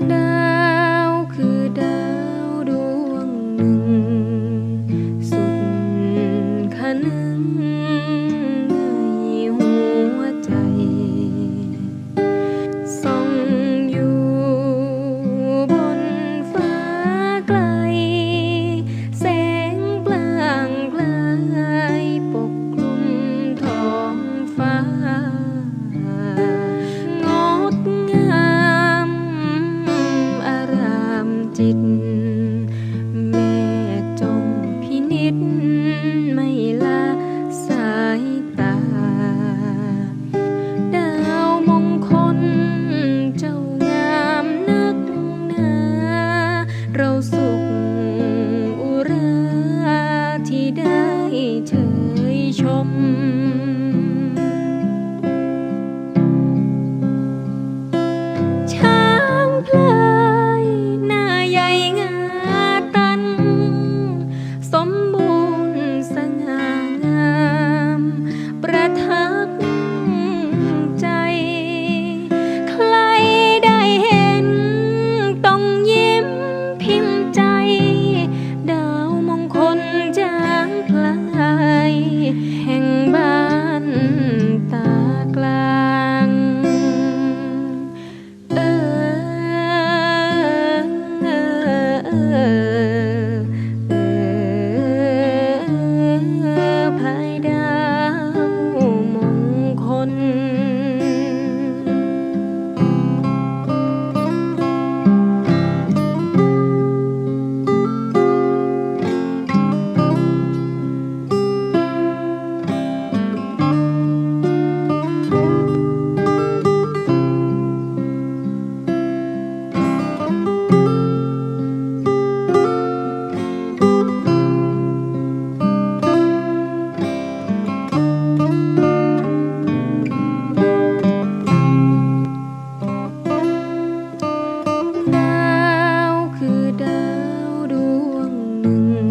Nah. เราสุขอุราที่ได้เชยชม ช้างพลายหน้าใงาตัน สม love. mm.